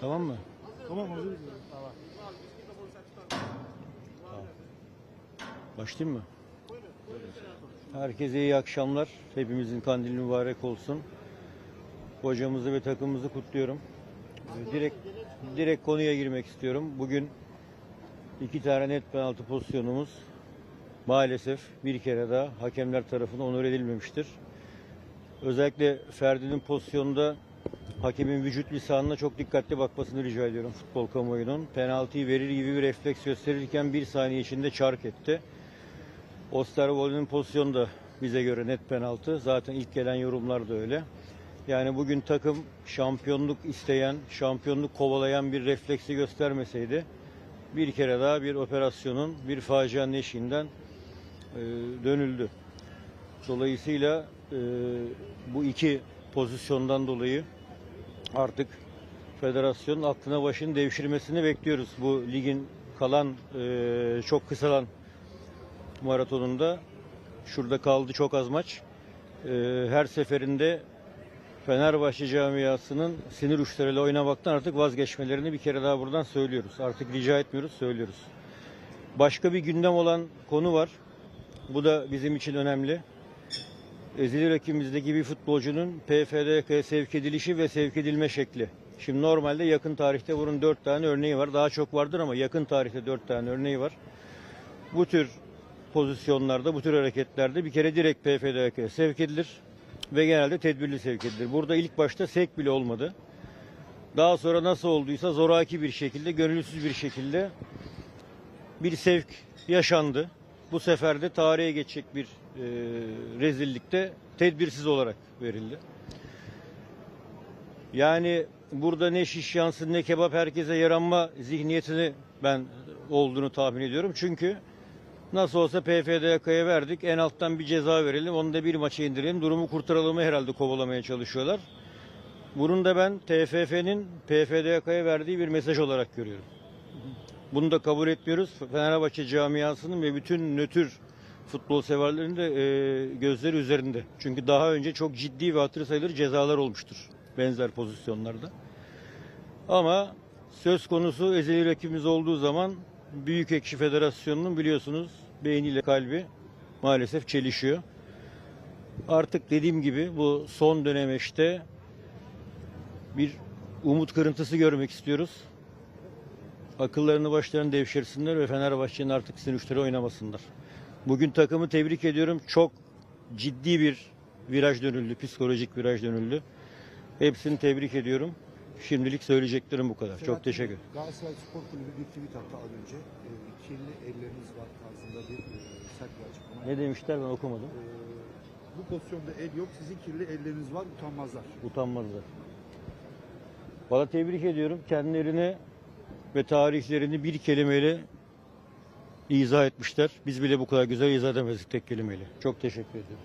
Tamam mı? Tamam hazırız. Başlayayım mı? Herkese iyi akşamlar. Hepimizin kandili mübarek olsun. Hocamızı ve takımımızı kutluyorum. Ee, Direkt direkt konuya girmek istiyorum. Bugün iki tane net penaltı pozisyonumuz maalesef bir kere daha hakemler tarafından onur edilmemiştir. Özellikle Ferdi'nin pozisyonunda hakemin vücut lisanına çok dikkatli bakmasını rica ediyorum futbol kamuoyunun. Penaltıyı verir gibi bir refleks gösterirken bir saniye içinde çark etti. Osterwolde'nin pozisyonu da bize göre net penaltı. Zaten ilk gelen yorumlar da öyle. Yani bugün takım şampiyonluk isteyen, şampiyonluk kovalayan bir refleksi göstermeseydi bir kere daha bir operasyonun, bir facianın eşiğinden e, dönüldü. Dolayısıyla e, bu iki pozisyondan dolayı artık federasyonun aklına başını devşirmesini bekliyoruz. Bu ligin kalan e, çok kısalan maratonunda şurada kaldı çok az maç. E, her seferinde Fenerbahçe camiasının sinir uçlarıyla oynamaktan artık vazgeçmelerini bir kere daha buradan söylüyoruz. Artık rica etmiyoruz, söylüyoruz. Başka bir gündem olan konu var. Bu da bizim için önemli. Ezili rakibimizdeki bir futbolcunun PFDK'ya sevk edilişi ve sevk edilme şekli. Şimdi normalde yakın tarihte bunun dört tane örneği var. Daha çok vardır ama yakın tarihte dört tane örneği var. Bu tür pozisyonlarda, bu tür hareketlerde bir kere direkt PFDK'ya sevk edilir ve genelde tedbirli sevk edilir. Burada ilk başta sevk bile olmadı. Daha sonra nasıl olduysa zoraki bir şekilde, gönülsüz bir şekilde bir sevk yaşandı. Bu sefer de tarihe geçecek bir rezillikte tedbirsiz olarak verildi. Yani burada ne şiş yansın ne kebap herkese yaranma zihniyetini ben olduğunu tahmin ediyorum. Çünkü nasıl olsa PFDK'ya verdik en alttan bir ceza verelim onu da bir maça indirelim durumu kurtaralım herhalde kovalamaya çalışıyorlar. Bunun da ben TFF'nin PFDK'ya verdiği bir mesaj olarak görüyorum. Bunu da kabul etmiyoruz. Fenerbahçe camiasının ve bütün nötr futbol severlerin de e, gözleri üzerinde. Çünkü daha önce çok ciddi ve hatırı sayılır cezalar olmuştur benzer pozisyonlarda. Ama söz konusu ezeli rakibimiz olduğu zaman Büyük Ekşi Federasyonu'nun biliyorsunuz beyniyle kalbi maalesef çelişiyor. Artık dediğim gibi bu son dönemeçte bir umut kırıntısı görmek istiyoruz akıllarını başlarını devşirsinler ve Fenerbahçe'nin artık sinirleri oynamasınlar. Bugün takımı tebrik ediyorum. Çok ciddi bir viraj dönüldü, psikolojik viraj dönüldü. Hepsini tebrik ediyorum. Şimdilik söyleyeceklerim bu kadar. Çok teşekkür ederim. Galatasaray Spor Kulübü bir tweet attı az önce. E, kirli elleriniz var tarzında bir e, sert bir açıklama. Ne demişler ben okumadım. E, bu pozisyonda el yok. Sizin kirli elleriniz var. Utanmazlar. Utanmazlar. Valla tebrik ediyorum. Kendilerini ve tarihlerini bir kelimeyle izah etmişler. Biz bile bu kadar güzel izah edemezdik tek kelimeyle. Çok teşekkür ediyorum.